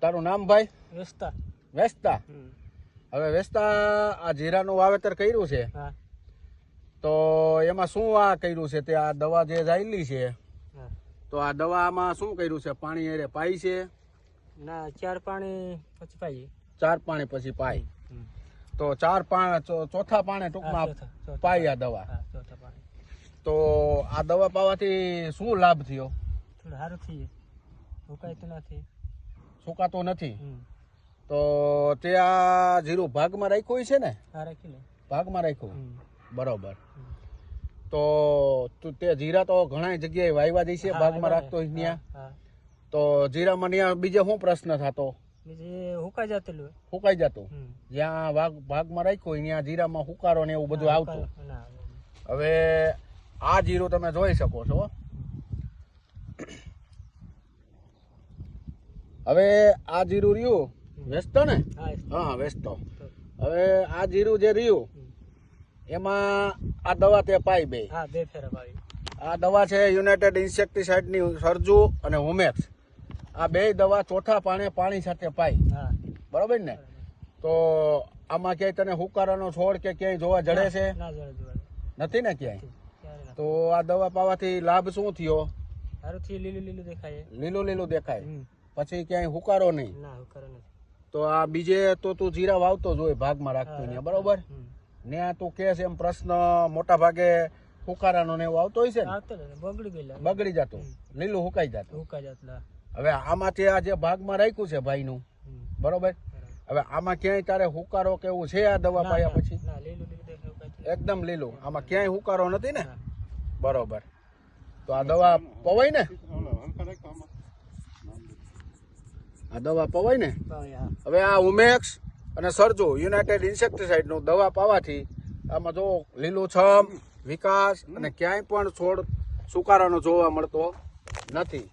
તારું નામ ભાઈ? વેસ્તા. વેસ્તા? હવે વેસ્તા આ જીરાનું વાવેતર કર્યું છે. તો એમાં શું આ કર્યું છે? તે આ દવા જે જાયેલી છે તો આ દવામાં શું કર્યું છે? પાણી એરે પાઈ છે? ના ચાર પાણી પછી પાઈ ચાર પાણી પછી પાઈ. તો ચાર પાણી ચોથા પાણી ટૂંકમાં. પાઈ આ દવા. પાણી. તો આ દવા પાવાથી શું લાભ થયો? થોડો સારું થઈએ ઉકાય તો નથી. સુકાતો નથી? તો તે આ જીરું ભાગમાં રાખ્યું છે ને? ભાગમાં રાખ્યું. બરોબર. તો તે જીરા તો ઘણા જગ્યાએ વાયવા દે છે ભાગમાં રાખતો ત્યાં તો જીરામાં ત્યાં બીજે શું પ્રશ્ન થતો? હુકાઈ જતું જ્યાં ભાગ ભાગમાં રાખ્યો હોય ત્યાં જીરામાં હુકારો ને એવું બધું આવતું. હવે આ જીરું તમે જોઈ શકો છો. હવે આ જીરું રહ્યું. વેચતો ને? હા વેચતો હવે આ જીરું જે રહ્યું એમાં આ દવા તે પાઈ બે. આ દવા છે યુનાઇટેડ ઇન્સેક્ટિસાઇડની સરજુ અને હુમેક્સ. આ બે દવા ચોથા પાણે પાણી સાથે પાઈ. હા. બરોબર ને? તો આમાં ક્યાંય તને હુકારાનો છોડ કે ક્યાંય જોવા જડે છે? નથી ને ક્યાંય? તો આ દવા પાવાથી લાભ શું થયો? લીલું લીલું દેખાય લીલું લીલું દેખાય. પછી ક્યાંય હુકારો નહીં. ના હુકારો નથી. તો આ બીજે તો તું જીરા વાવતો જ હોય ભાગમાં રાખતો ને બરોબર? ને આ તું કે છે એમ પ્રશ્ન મોટા ભાગે હુકારાનો ને એવો આવતો હોય છે ને બગડી ગયેલા. બગડી જતો. લીલું હુકાઈ જતું. હુકાઈ જતું હવે આમાંથી આ જે ભાગમાં રાખ્યું છે ભાઈનું. બરોબર. હવે આમાં ક્યાંય તારે હુકારો કેવું છે આ દવા પાયા પછી? એકદમ લીલું. આમાં ક્યાંય હુકારો નથી ને. બરોબર. તો આ દવા પવાય ને? આ દવા પવાય ને? હવે આ ઉમેક્સ અને સરજો યુનાઇટેડ ઇન્સેક્ટિસાઇડનું દવા પાવાથી આમાં જો લીલુંછમ વિકાસ અને ક્યાંય પણ છોડ સુકારાનો જોવા મળતો નથી.